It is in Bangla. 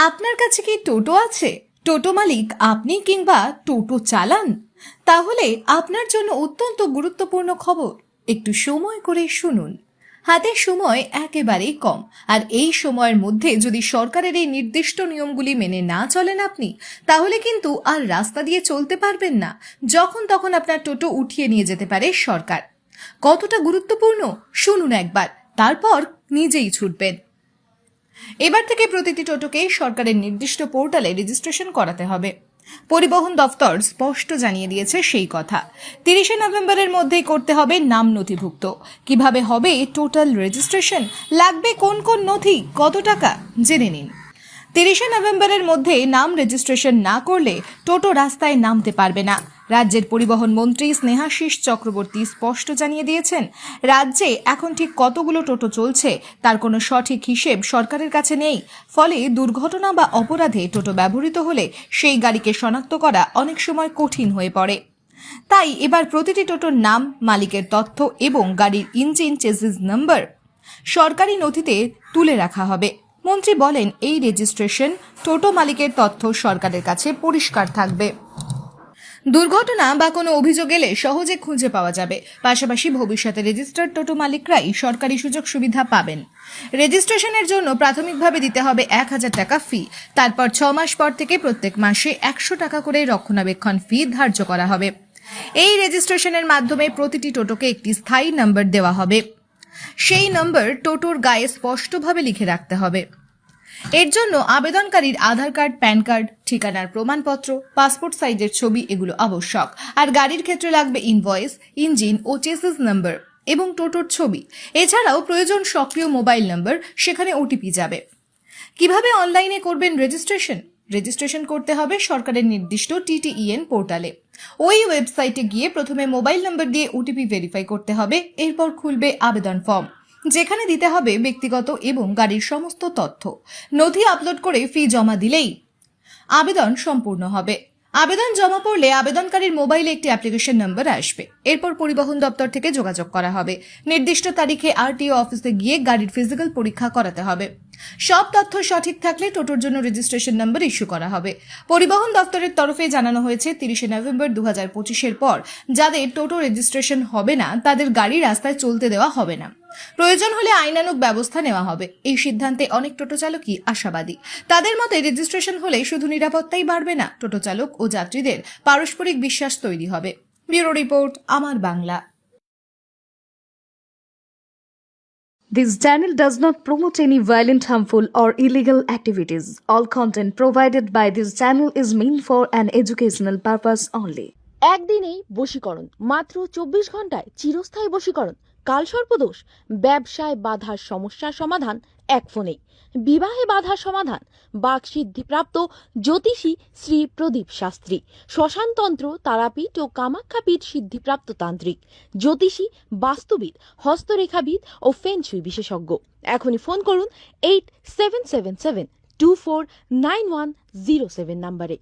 আপনার কাছে কি টোটো আছে? টোটো মালিক, আপনি কিংবা টোটো চালান? তাহলে আপনার জন্য অত্যন্ত গুরুত্বপূর্ণ খবর। একটু সময় করে শুনুন। হাতে সময় একেবারেই কম। আর এই সময়ের মধ্যে যদি সরকারের এই নির্দিষ্ট নিয়মগুলি মেনে না চলেন আপনি, তাহলে কিন্তু আর রাস্তা দিয়ে চলতে পারবেন না। যখন তখন আপনার টোটো উঠিয়ে নিয়ে যেতে পারে সরকার। কতটা গুরুত্বপূর্ণ? শুনুন একবার। তারপর নিজেই ছুটবেন। এবার থেকে প্রতিটি টোটোকে সরকারের নির্দিষ্ট পোর্টালে রেজিস্ট্রেশন করাতে হবে। পরিবহন দফতর স্পষ্ট জানিয়ে দিয়েছে সেই কথা। তিরিশে নভেম্বরের মধ্যেই করতে হবে নাম নথিভুক্ত। কীভাবে হবে টোটাল রেজিস্ট্রেশন? লাগবে কোন কোন নথি? কত টাকা? জেনে নিন। তিরিশে নভেম্বরের মধ্যে নাম রেজিস্ট্রেশন না করলে টোটো রাস্তায় নামতে পারবে না। রাজ্যের পরিবহন মন্ত্রী স্নেহাশিস চক্রবর্তী স্পষ্ট জানিয়ে দিয়েছেন, রাজ্যে এখন ঠিক কতগুলো টোটো চলছে তার কোনো সঠিক হিসেব সরকারের কাছে নেই। ফলে দুর্ঘটনা বা অপরাধে টোটো ব্যবহৃত হলে সেই গাড়িকে শনাক্ত করা অনেক সময় কঠিন হয়ে পড়ে। তাই এবার প্রতিটি টোটোর নাম, মালিকের তথ্য এবং গাড়ির ইঞ্জিন চেসিস নাম্বার সরকারি নথিতে তুলে রাখা হবে। মন্ত্রী বলেন, এই রেজিস্ট্রেশন টোটো মালিকের তথ্য সরকারের কাছে পরিষ্কার থাকবে। দুর্ঘটনা বা কোনো অভিযোগ এলে সহজে খুঁজে পাওয়া যাবে। পাশাপাশি ভবিষ্যতে রেজিস্টার্ড টোটো মালিকরাই সরকারি সুযোগ সুবিধা পাবেন। রেজিস্ট্রেশনের জন্য প্রাথমিকভাবে দিতে হবে এক হাজার টাকা ফি। তারপর ছ মাস পর থেকে প্রত্যেক মাসে একশো টাকা করে রক্ষণাবেক্ষণ ফি ধার্য করা হবে। এই রেজিস্ট্রেশনের মাধ্যমে প্রতিটি টোটোকে একটি স্থায়ী নম্বর দেওয়া হবে। সেই নম্বর টোটোর গায়ে স্পষ্টভাবে লিখে রাখতে হবে। এর জন্য আবেদনকারীর আধার কার্ড, প্যান কার্ড, ঠিকানার প্রমাণপত্র, পাসপোর্ট সাইজের ছবি এগুলো আবশ্যক। আর গাড়ির ক্ষেত্রে লাগবে ইনভয়েস ইঞ্জিন ও চেসিস নাম্বার এবং টোটোর ছবি। এছাড়াও প্রয়োজন সক্রিয় মোবাইল নম্বর সেখানে ওটিপি যাবে। কীভাবে অনলাইনে করবেন রেজিস্ট্রেশন রেজিস্ট্রেশন করতে হবে সরকারের নির্দিষ্ট টিটিইএন পোর্টালে ওই ওয়েবসাইটে গিয়ে প্রথমে মোবাইল নম্বর দিয়ে ওটিপি ভেরিফাই করতে হবে, এরপর খুলবে আবেদন ফর্ম যেখানে দিতে হবে ব্যক্তিগত এবং গাড়ির সমস্ত তথ্য। নথি আপলোড করে ফি জমা দিলেই আবেদন সম্পূর্ণ হবে। আবেদন জমা পড়লে আবেদনকারীর মোবাইলে একটি অ্যাপ্লিকেশন নম্বর আসবে। এরপর পরিবহন দপ্তর থেকে যোগাযোগ করা হবে। নির্দিষ্ট তারিখে আরটিও অফিসে গিয়ে গাড়ির ফিজিক্যাল পরীক্ষা করাতে হবে। সব তথ্য সঠিক থাকলে টোটোর জন্য রেজিস্ট্রেশন নম্বর ইস্যু করা হবে। পরিবহন দপ্তরের তরফে জানানো হয়েছে, তিরিশে নভেম্বর দু হাজার পঁচিশের পর যাদের টোটো রেজিস্ট্রেশন হবে না, তাদের গাড়ি রাস্তায় চলতে দেওয়া হবে না। প্রয়োজন হলে আইনানুগ ব্যবস্থা নেওয়া হবে। এই সিদ্ধান্তে অনেক টোটো চালকই আশাবাদী। তাদের মতে রেজিস্ট্রেশন হলে শুধু নিরাপত্তাই বাড়বে না টোটো চালক ও যাত্রীদের পারস্পরিক বিশ্বাস তৈরি হবে। ব্যুরো রিপোর্ট আমার Bangla. This channel does not promote any violent, harmful, or illegal activities. All content provided by this channel is meant for an educational purpose only. একদিনেই বশীকরণ মাত্র চব্বিশ ঘন্টায় চিরস্থায়ী বশীকরণ। কালসর্পদোষ ব্যবসায় বাধার সমস্যার সমাধান এক ফোনে বিবাহে বাধার সমাধান বাক সিদ্ধিপ্রাপ্ত জ্যোতিষী শ্রী প্রদীপ শাস্ত্রী। শ্মশানতন্ত্র, তারাপীঠ ও কামাখ্যাপীঠ সিদ্ধিপ্রাপ্ত তান্ত্রিক। জ্যোতিষী, বাস্তুবিদ, হস্তরেখাবিদ ও ফেনছুই বিশেষজ্ঞ। এখনই ফোন করুন eight seven seven seven two four nine one zero seven নাম্বারে।